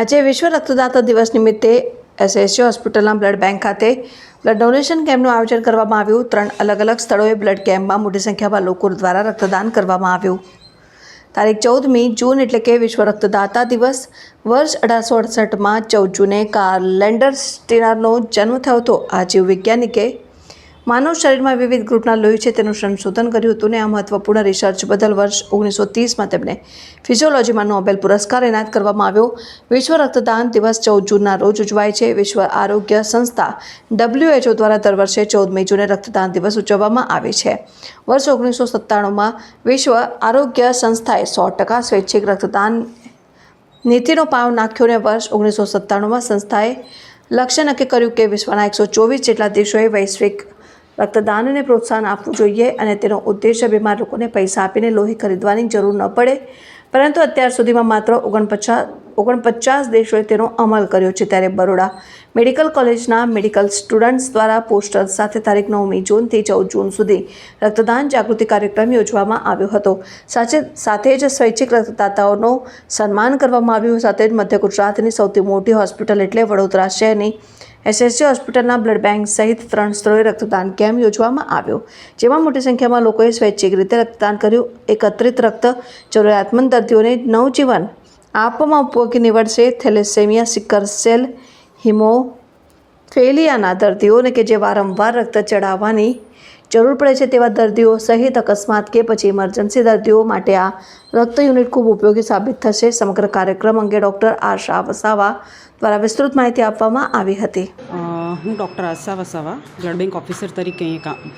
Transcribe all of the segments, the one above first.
આજે વિશ્વ રક્તદાતા દિવસ નિમિત્તે એસએસસી હોસ્પિટલના બ્લડ બેંક ખાતે બ્લડ ડોનેશન કેમ્પનું આયોજન કરવામાં આવ્યું. ત્રણ અલગ અલગ સ્થળોએ બ્લડ કેમ્પમાં મોટી સંખ્યામાં લોકો દ્વારા રક્તદાન કરવામાં આવ્યું. તારીખ ચૌદમી જૂન એટલે કે વિશ્વ રક્તદાતા દિવસ. વર્ષ અઢારસો અડસઠમાં ચૌદ જૂને કાર્લેન્ડર સ્ટીનરનો જન્મ થયો હતો. આ જીવ વૈજ્ઞાનિકે માનવ શરીરમાં વિવિધ ગ્રુપના લોહી છે, તેનું સંશોધન કર્યું હતું ને આ મહત્વપૂર્ણ રિસર્ચ બદલ વર્ષ ઓગણીસો ત્રીસમાં તેમને ફિઝિયોલોજીમાં નોબેલ પુરસ્કાર એનાયત કરવામાં આવ્યો. વિશ્વ રક્તદાન દિવસ ચૌદ જૂનના રોજ ઉજવાય છે. વિશ્વ આરોગ્ય સંસ્થા ડબ્લ્યુએચઓ દ્વારા દર વર્ષે ચૌદ મે જૂને રક્તદાન દિવસ ઉજવવામાં આવે છે. વર્ષ ઓગણીસો સત્તાણુંમાં વિશ્વ આરોગ્ય સંસ્થાએ સો ટકા સ્વૈચ્છિક રક્તદાન નીતિનો પાયો નાખ્યો ને વર્ષ ઓગણીસો સત્તાણુંમાં સંસ્થાએ લક્ષ્ય નક્કી કર્યું કે વિશ્વના એકસો ચોવીસ જેટલા દેશોએ વૈશ્વિક રક્તદાનને પ્રોત્સાહન આપવું જોઈએ અને તેનો ઉદ્દેશ્ય બીમાર લોકોને પૈસા આપીને લોહી ખરીદવાની જરૂર ન પડે. પરંતુ અત્યાર સુધીમાં માત્ર ઓગણપચાસ ઓગણપચાસ દેશોએ તેનો અમલ કર્યો છે. ત્યારે બરોડા મેડિકલ કોલેજના મેડિકલ સ્ટુડન્ટ્સ દ્વારા પોસ્ટર સાથે તારીખ નવમી જૂનથી ચૌદ જૂન સુધી રક્તદાન જાગૃતિ કાર્યક્રમ યોજવામાં આવ્યો હતો. સાથે સાથે જ સ્વૈચ્છિક રક્તદાતાઓનો સન્માન કરવામાં આવ્યું. સાથે જ મધ્ય ગુજરાતની સૌથી મોટી હોસ્પિટલ એટલે વડોદરા શહેરની એસએસજી હોસ્પિટલના બ્લડ બેંક સહિત ત્રણ સ્થળોએ રક્તદાન કેમ્પ યોજવામાં આવ્યો, જેમાં મોટી સંખ્યામાં લોકોએ સ્વૈચ્છિક રીતે રક્તદાન કર્યું. એકત્રિત રક્ત જરૂરિયાતમંદ દર્દીઓને નવજીવન આપવામાં ઉપયોગી નીવડશે. થેલેસેમિયા સિકર સેલ, હિમોફેલિયાના દર્દીઓને કે જે વારંવાર રક્ત ચડાવવાની જરૂર પડે છે તેવા દર્દીઓ સહિત અકસ્માત કે પછી ઇમરજન્સી દર્દીઓ માટે આ રક્ત યુનિટ ખૂબ ઉપયોગી સાબિત થશે. સમગ્ર કાર્યક્રમ અંગે ડૉક્ટર આશા વસાવા દ્વારા વિસ્તૃત માહિતી આપવામાં આવી હતી. હું doctor Asha Vasava, blood bank officer તરીકે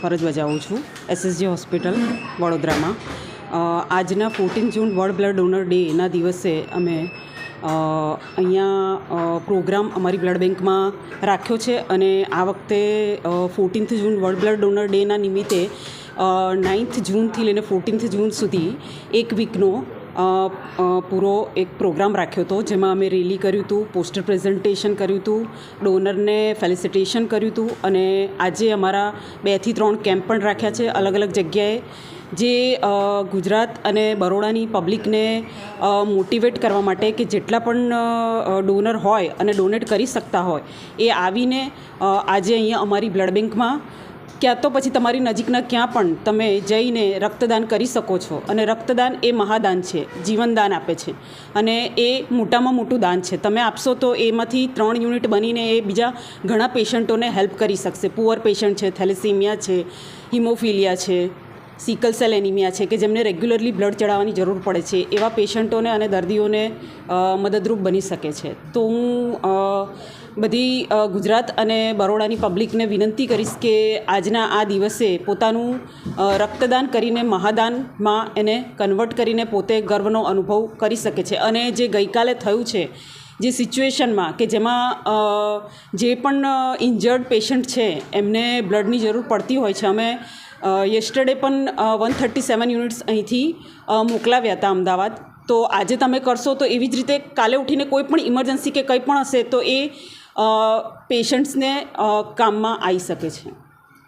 ફરજ બજાવું છું એસએસજી હોસ્પિટલ, વડોદરામાં. આજના fourteen June world blood donor ડેના દિવસે અમે અહીંયા પ્રોગ્રામ અમારી બ્લડ બેંકમાં રાખ્યો છે અને આ વખતે fourteenth June world blood donor ડેના નિમિત્તે નાઇન્થ જૂનથી લઈને ફોર્ટીન્થ જૂન સુધી એક વીકનો પૂરો એક પ્રોગ્રામ રાખ્યો હતો, જેમાં અમે રેલી કર્યું હતું, પોસ્ટર પ્રેઝન્ટેશન કર્યું હતું, ડોનરને ફેલિસિટેશન કર્યું હતું, અને આજે અમારા બેથી ત્રણ કેમ્પ પણ રાખ્યા છે અલગ અલગ જગ્યાએ, જે ગુજરાત અને બરોડાની પબ્લિકને મોટિવેટ કરવા માટે કે જેટલા પણ ડોનર હોય અને ડોનેટ કરી શકતા હોય, એ આવીને આજે અહીંયા અમારી બ્લડ બેંકમાં ક્યાં તો પછી તમારી નજીકના ક્યાં પણ તમે જઈને રક્તદાન કરી શકો છો. અને રક્તદાન એ મહાદાન છે, જીવનદાન આપે છે. અને એ મોટામાં મોટું દાન છે. તમે આપશો તો એમાંથી ત્રણ યુનિટ બનીને એ બીજા ઘણા પેશન્ટોને હેલ્પ કરી શકશે. પુઅર પેશન્ટ છે, થેલેસીમિયા છે, હિમોફિલિયા છે, સિકલ સેલ એનિમિયા છે, કે જેમને રેગ્યુલરલી બ્લડ ચડાવવાની જરૂર પડે છે. એવા પેશન્ટોને અને દર્દીઓને મદદરૂપ બની શકે છે. તો હું બધી ગુજરાત અને બરોડાની પબ્લિકને વિનંતી કરીશ કે આજના આ દિવસે પોતાનું રક્તદાન કરીને મહાદાનમાં એને કન્વર્ટ કરીને પોતે ગર્વનો અનુભવ કરી શકે છે. અને જે ગઈકાલે થયું છે, જે સિચ્યુએશનમાં કે જેમાં જે પણ ઇન્જર્ડ પેશન્ટ છે, એમને બ્લડની જરૂર પડતી હોય છે, અમે યસ્ટરડે પણ વન થર્ટી સેવન યુનિટ્સ અહીંથી મોકલાવ્યા હતા અમદાવાદ. તો આજે તમે કરશો તો એવી જ રીતે કાલે ઉઠીને કોઈ પણ ઇમરજન્સી કે કંઈ પણ હશે તો એ પેશન્ટ્સને કામમાં આવી શકે છે.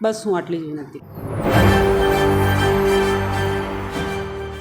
બસ હું આટલી જ વિનંતી.